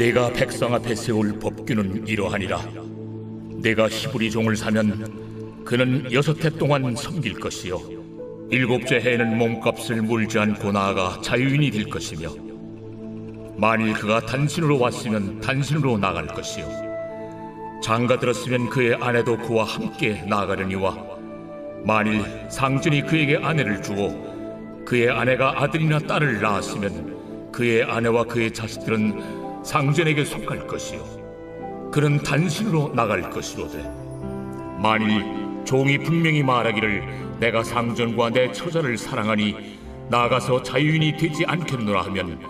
내가 백성 앞에 세울 법규는 이러하니라. 내가 히브리 종을 사면 그는 여섯 해 동안 섬길 것이요. 일곱째 해에는 몸값을 물지 않고 나아가 자유인이 될 것이며 만일 그가 단신으로 왔으면 단신으로 나갈 것이요. 장가 들었으면 그의 아내도 그와 함께 나가려니와 만일 상전이 그에게 아내를 주고 그의 아내가 아들이나 딸을 낳았으면 그의 아내와 그의 자식들은 상전에게 속할 것이요. 그는 단신으로 나갈 것이로되 만일 종이 분명히 말하기를 내가 상전과 내 처자를 사랑하니 나가서 자유인이 되지 않겠노라 하면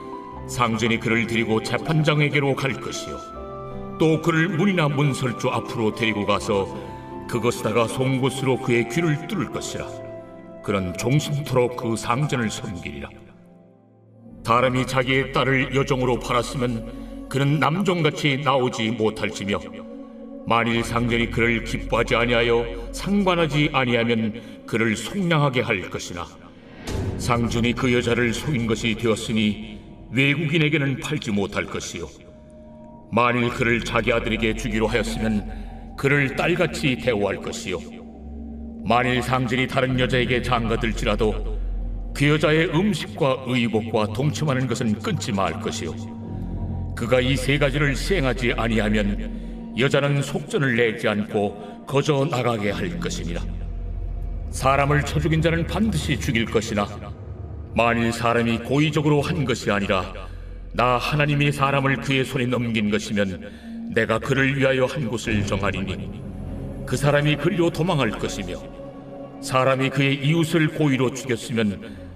상전이 그를 데리고 재판장에게로 갈 것이요. 또 그를 문이나 문설주 앞으로 데리고 가서 그것에다가 송곳으로 그의 귀를 뚫을 것이라. 그는 종신토록 그 상전을 섬기리라 사람이 자기의 딸을 여종으로 팔았으면 그는 남종같이 나오지 못할지며 만일 상전이 그를 기뻐하지 아니하여 상관하지 아니하면 그를 속량하게 할 것이나 상전이 그 여자를 속인 것이 되었으니 외국인에게는 팔지 못할 것이요. 만일 그를 자기 아들에게 주기로 하였으면 그를 딸같이 대우할 것이요. 만일 상전이 다른 여자에게 장가들지라도 그 여자의 음식과 의복과 동침하는 것은 끊지 말 것이요 그가 이 세 가지를 시행하지 아니하면 여자는 속전을 내지 않고 거저 나가게 할 것이니라 사람을 쳐 죽인 자는 반드시 죽일 것이나 만일 사람이 고의적으로 한 것이 아니라 나 하나님이 사람을 그의 손에 넘긴 것이면 내가 그를 위하여 한 곳을 정하리니 그 사람이 그리로 도망할 것이며 사람이 그의 이웃을 고의로 죽였으면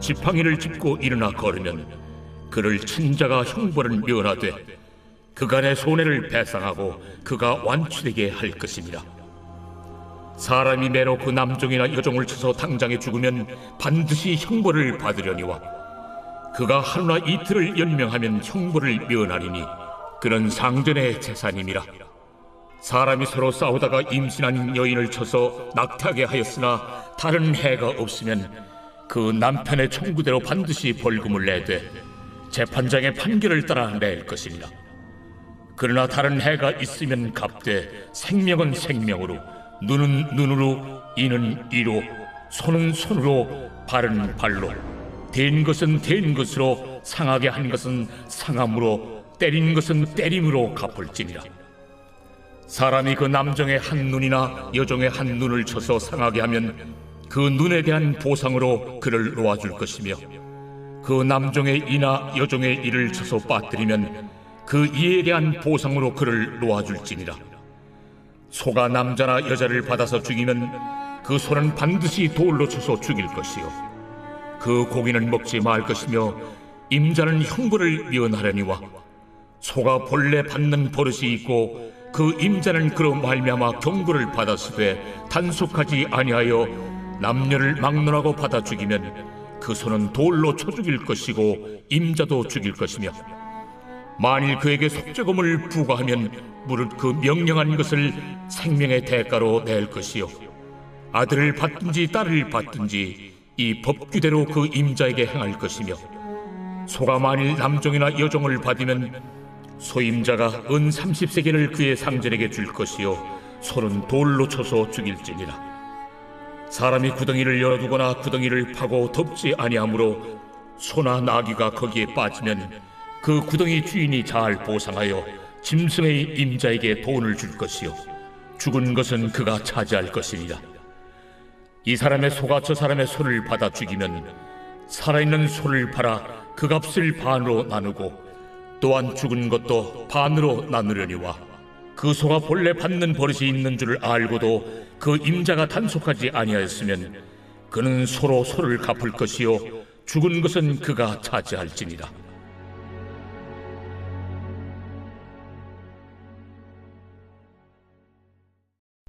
지팡이를 짚고 일어나 걸으면 그를 친 자가 형벌을 면하되 그간의 손해를 배상하고 그가 완치되게 할 것입니다. 사람이 매로 그 남종이나 여종을 쳐서 당장에 죽으면 반드시 형벌을 받으려니와 그가 하루나 이틀을 연명하면 형벌을 면하리니 그는 상전의 재산임이라 사람이 서로 싸우다가 임신한 여인을 쳐서 낙태하게 하였으나 다른 해가 없으면 그 남편의 청구대로 반드시 벌금을 내되 재판장의 판결을 따라 낼 것이니라. 그러나 다른 해가 있으면 갚되 생명은 생명으로 눈은 눈으로 이는 이로 손은 손으로 발은 발로. 된 것은 된 것으로 상하게 한 것은 상함으로 때린 것은 때림으로 갚을지니라. 사람이 그 남정의 한 눈이나 여종의 한 눈을 쳐서 상하게 하면 그 눈에 대한 보상으로 그를 놓아줄 것이며 그 남종의 이나 여종의 이를 쳐서 빠뜨리면 그 이에 대한 보상으로 그를 놓아줄지니라. 소가 남자나 여자를 받아서 죽이면 그 소는 반드시 돌로 쳐서 죽일 것이요. 그 고기는 먹지 말 것이며 임자는 형벌을 면하려니와 소가 본래 받는 버릇이 있고 그 임자는 그로 말미암아 경고를 받았으되 단속하지 아니하여 남녀를 막론하고 받아 죽이면 그 소는 돌로 쳐 죽일 것이고 임자도 죽일 것이며 만일 그에게 속죄금을 부과하면 무릇 그 명령한 것을 생명의 대가로 낼 것이요. 아들을 받든지 딸을 받든지 이 법규대로 그 임자에게 행할 것이며 소가 만일 남종이나 여종을 받으면 소임자가 은 30세계를 그의 상전에게 줄 것이요. 소는 돌로 쳐서 죽일지니라 사람이 구덩이를 열어두거나 구덩이를 파고 덮지 아니하므로 소나 나귀가 거기에 빠지면 그 구덩이 주인이 잘 보상하여 짐승의 임자에게 돈을 줄 것이요. 죽은 것은 그가 차지할 것이니라 이 사람의 소가 저 사람의 소를 받아 죽이면 살아있는 소를 팔아 그 값을 반으로 나누고 또한 죽은 것도 반으로 나누려니와 그 소가 본래 받는 버릇이 있는 줄 알고도 그 임자가 단속하지 아니하였으면 그는 소로 소를 갚을 것이요 죽은 것은 그가 차지할지니라.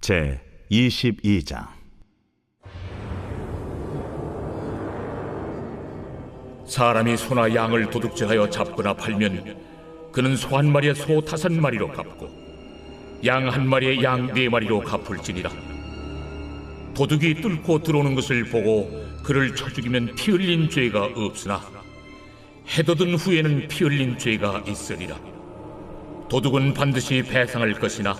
제 22장 사람이 소나 양을 도둑질하여 잡거나 팔면 그는 소 한 마리에 소 다섯 마리로 갚고 양 한 마리에 양 네 마리로 갚을지니라. 도둑이 뚫고 들어오는 것을 보고 그를 쳐 죽이면 피 흘린 죄가 없으나 해돋은 후에는 피 흘린 죄가 있으리라. 도둑은 반드시 배상할 것이나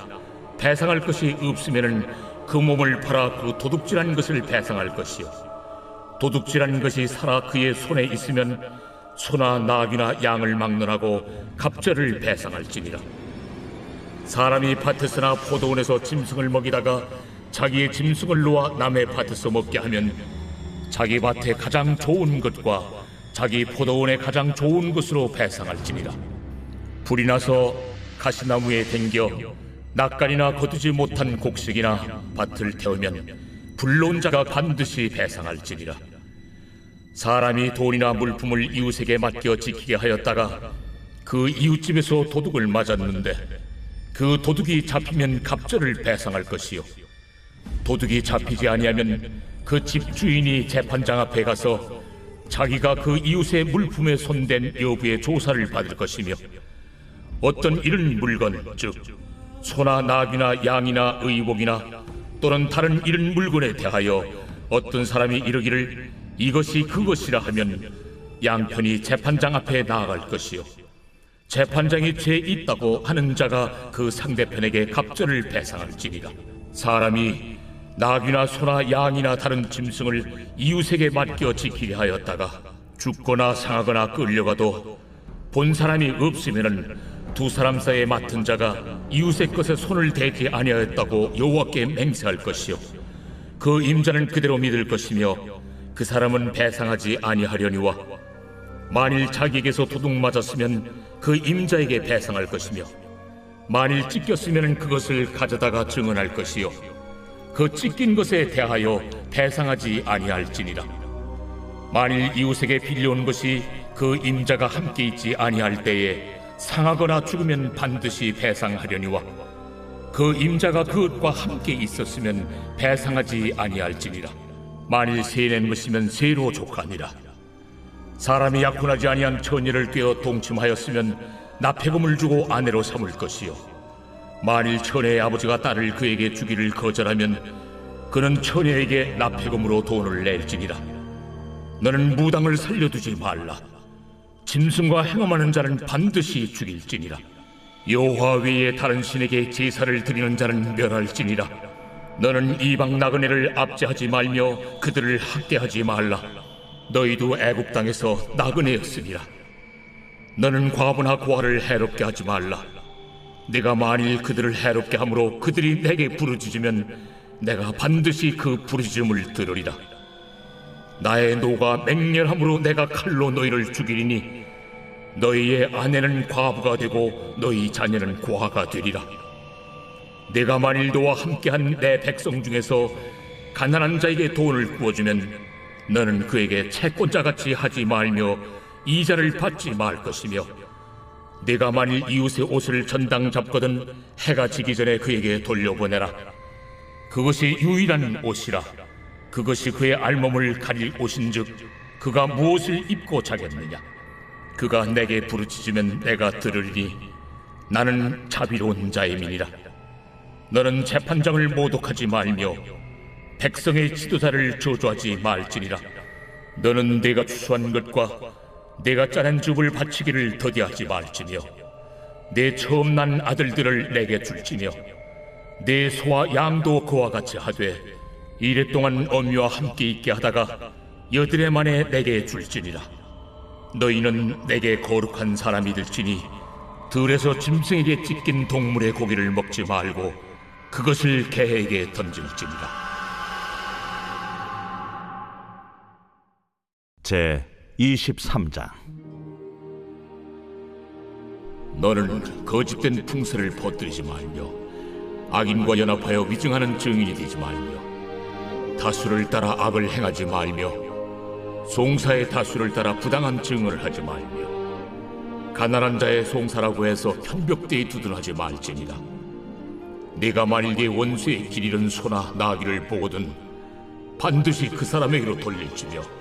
배상할 것이 없으면은 그 몸을 팔아 그 도둑질한 것을 배상할 것이요. 도둑질한 것이 살아 그의 손에 있으면 소나 나귀나 양을 막론하고 갑절을 배상할지니라 사람이 밭에서나 포도원에서 짐승을 먹이다가 자기의 짐승을 놓아 남의 밭에서 먹게 하면 자기 밭에 가장 좋은 것과 자기 포도원에 가장 좋은 것으로 배상할지니라. 불이 나서 가시나무에 댕겨 낯간이나 거두지 못한 곡식이나 밭을 태우면 불로운 자가 반드시 배상할지니라. 사람이 돈이나 물품을 이웃에게 맡겨 지키게 하였다가 그 이웃집에서 도둑을 맞았는데 그 도둑이 잡히면 갑절을 배상할 것이요. 도둑이 잡히지 아니하면 그 집 주인이 재판장 앞에 가서 자기가 그 이웃의 물품에 손댄 여부의 조사를 받을 것이며 어떤 이런 물건 즉 소나 나귀나 양이나 의복이나 또는 다른 이런 물건에 대하여 어떤 사람이 이르기를 이것이 그것이라 하면 양편이 재판장 앞에 나아갈 것이요 재판장이 죄 있다고 하는 자가 그 상대편에게 갑절을 배상할지니라. 사람이 나귀나 소나 양이나 다른 짐승을 이웃에게 맡겨 지키게 하였다가 죽거나 상하거나 끌려가도 본 사람이 없으면은 두 사람 사이에 맡은 자가 이웃의 것에 손을 대지 아니하였다고 여호와께 맹세할 것이요. 그 임자는 그대로 믿을 것이며 그 사람은 배상하지 아니하려니와 만일 자기에게서 도둑 맞았으면 그 임자에게 배상할 것이며 만일 찢겼으면 그것을 가져다가 증언할 것이요. 그 찢긴 것에 대하여 배상하지 아니할지니라. 만일 이웃에게 빌려온 것이 그 임자가 함께 있지 아니할 때에 상하거나 죽으면 반드시 배상하려니와 그 임자가 그것과 함께 있었으면 배상하지 아니할지니라. 만일 세낸 것이면 세로 족하니라 사람이 약혼하지 아니한 처녀를 꿰어 동침하였으면 납폐금을 주고 아내로 삼을 것이요. 만일 처녀의 아버지가 딸을 그에게 주기를 거절하면 그는 처녀에게 납폐금으로 돈을 낼지니라. 너는 무당을 살려두지 말라. 짐승과 행함하는 자는 반드시 죽일지니라. 여호와 외에 다른 신에게 제사를 드리는 자는 멸할지니라. 너는 이방 나그네를 압제하지 말며 그들을 학대하지 말라 너희도 애국 땅에서 나그네였으니라 너는 과부나 고아를 해롭게 하지 말라. 내가 만일 그들을 해롭게 함으로 그들이 내게 부르짖으면 내가 반드시 그 부르짖음을 들으리라. 나의 노가 맹렬함으로 내가 칼로 너희를 죽이리니 너희의 아내는 과부가 되고 너희 자녀는 고아가 되리라. 내가 만일 너와 함께한 내 백성 중에서 가난한 자에게 돈을 구워주면 너는 그에게 채권자같이 하지 말며 이자를 받지 말 것이며 내가 만일 이웃의 옷을 전당 잡거든 해가 지기 전에 그에게 돌려보내라. 그것이 유일한 옷이라. 그것이 그의 알몸을 가릴 옷인즉 그가 무엇을 입고 자겠느냐? 그가 내게 부르짖으면 내가 들으리니 나는 자비로운 자임이니라. 너는 재판장을 모독하지 말며 백성의 지도자를 저주하지 말지니라. 너는 내가 추수한 것과 내가 짜낸 줍을 바치기를 더디하지 말지며 내 처음 난 아들들을 내게 줄지며 내 소와 양도 그와 같이 하되 이랫동안 어미와 함께 있게 하다가 여드레 만에 내게 줄지니라. 너희는 내게 거룩한 사람이 될지니 들에서 짐승에게 찢긴 동물의 고기를 먹지 말고 그것을 개에게 던질지니라 제 23장. 너는 거짓된 풍설을 퍼뜨리지 말며 악인과 연합하여 위증하는 증인이 되지 말며 다수를 따라 악을 행하지 말며 송사의 다수를 따라 부당한 증언을 하지 말며 가난한 자의 송사라고 해서 현벽대에 두둔하지 말지니라. 네가 만일 네 원수의 길 잃은 소나 나귀를 보거든 반드시 그 사람에게로 돌릴지며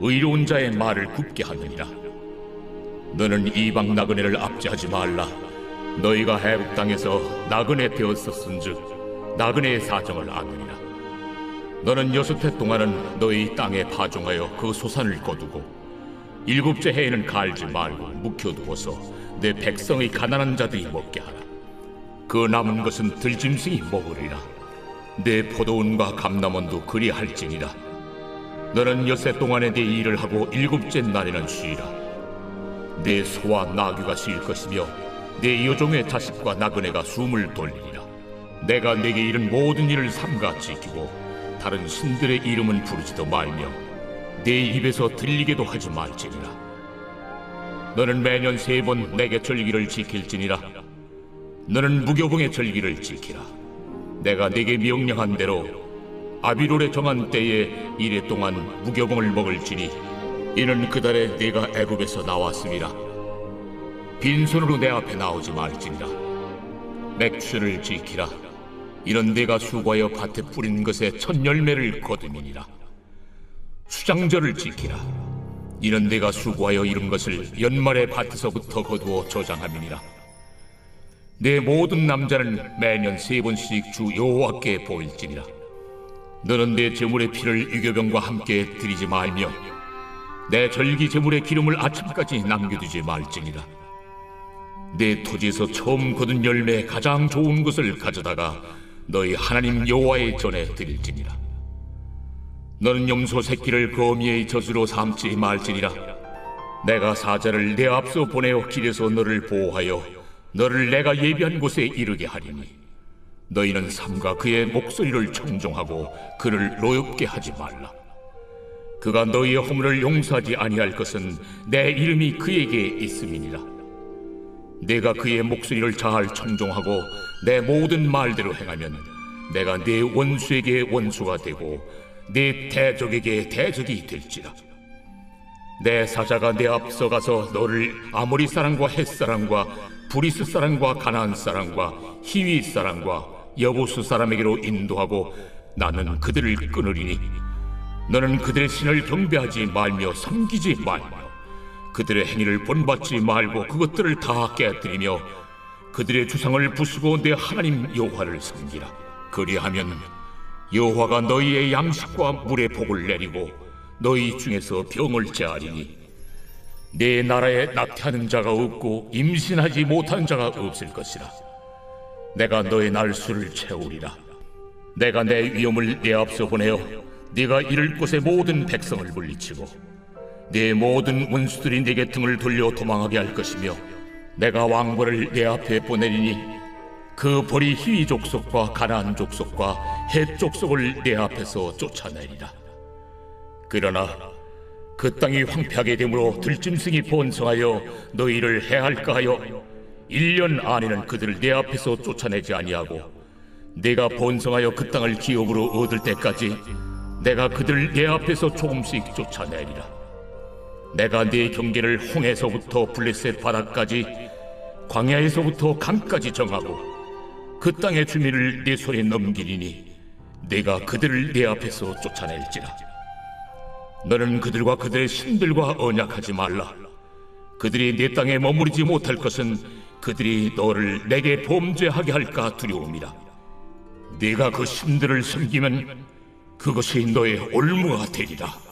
의로운 자의 말을 굽게 하느니라. 너는 이방 나그네를 압제하지 말라. 너희가 해국 땅에서 나그네 되었었은즉 나그네의 사정을 아느니라. 너는 여섯 해 동안은 너희 땅에 파종하여 그 소산을 거두고 일곱째 해에는 갈지 말고 묵혀두어서 내 백성의 가난한 자들이 먹게 하라. 그 남은 것은 들짐승이 먹으리라. 내 포도원과 감남원도 그리할지니라 너는 여세 동안에 내 일을 하고 일곱째 날에는 쉬라. 내 소와 나귀가 쉴 것이며 내 여종의 자식과 나그네가 숨을 돌리리라. 내가 내게 이른 모든 일을 삼가 지키고 다른 신들의 이름은 부르지도 말며 내 입에서 들리게도 하지 말지니라. 너는 매년 세 번 내게 절기를 지킬지니라. 너는 무교봉의 절기를 지키라. 내가 네게 명령한 대로 아비롤에 정한 때에 이래 동안 무교봉을 먹을지니 이는 그달에 네가 애굽에서 나왔음이라 빈손으로 내 앞에 나오지 말지니라. 맥주를 지키라. 이는 네가 수고하여 밭에 뿌린 것의 첫 열매를 거두미니라. 수장절을 지키라. 이는 네가 수고하여 이룬 것을 연말에 밭에서부터 거두어 저장함이니라. 내 모든 남자는 매년 세 번씩 주 여호와께 보일지니라 너는 내 제물의 피를 유교병과 함께 드리지 말며 내 절기 제물의 기름을 아침까지 남겨두지 말지니라. 내 토지에서 처음 거둔 열매 가장 좋은 것을 가져다가 너희 하나님 여호와의 전에 드릴지니라. 너는 염소 새끼를 거미의 젖으로 삼지 말지니라. 내가 사자를 내 앞서 보내어 길에서 너를 보호하여 너를 내가 예비한 곳에 이르게 하리니 너희는 삼가 그의 목소리를 청종하고 그를 노엽게 하지 말라. 그가 너희의 허물을 용서하지 아니할 것은 내 이름이 그에게 있음이니라. 내가 그의 목소리를 잘 청종하고 내 모든 말대로 행하면 내가 내 원수에게 원수가 되고 내 대적에게 대적이 될지라. 내 사자가 내 앞서 가서 너를 아모리 사람과 헷 사람과 브리스 사람과 가나안 사람과 히위 사람과 여보수 사람에게로 인도하고 나는 그들을 끊으리니 너는 그들의 신을 경배하지 말며 섬기지 말며 그들의 행위를 본받지 말고 그것들을 다 깨뜨리며 그들의 주상을 부수고 내 하나님 여호와를 섬기라. 그리하면 여호와가 너희의 양식과 물의 복을 내리고 너희 중에서 병을 제하리니 내 나라에 낙태하는 자가 없고 임신하지 못하는 자가 없을 것이라 내가 너의 날수를 채우리라. 내가 내 위엄을 내 앞서 보내어 네가 이를 곳의 모든 백성을 물리치고 내 모든 원수들이 내게 등을 돌려 도망하게 할 것이며 내가 왕벌을 내 앞에 보내리니 그 벌이 희위 족속과 가나안 족속과 헷 족속을 내 앞에서 쫓아내리라. 그러나 그 땅이 황폐하게 되므로 들짐승이 번성하여 너희를 해할까 하여 1년 안에는 그들을 내 앞에서 쫓아내지 아니하고 내가 번성하여 그 땅을 기업으로 얻을 때까지 내가 그들을 내 앞에서 조금씩 쫓아내리라. 내가 네 경계를 홍해서부터 블레셋 바다까지 광야에서부터 강까지 정하고 그 땅의 주민을 네 손에 넘기리니 내가 그들을 내 앞에서 쫓아낼지라. 너는 그들과 그들의 신들과 언약하지 말라. 그들이 내 땅에 머무르지 못할 것은 그들이 너를 내게 범죄하게 할까 두려움이라 네가 그 신들을 섬기면 그것이 너의 올무가 되리라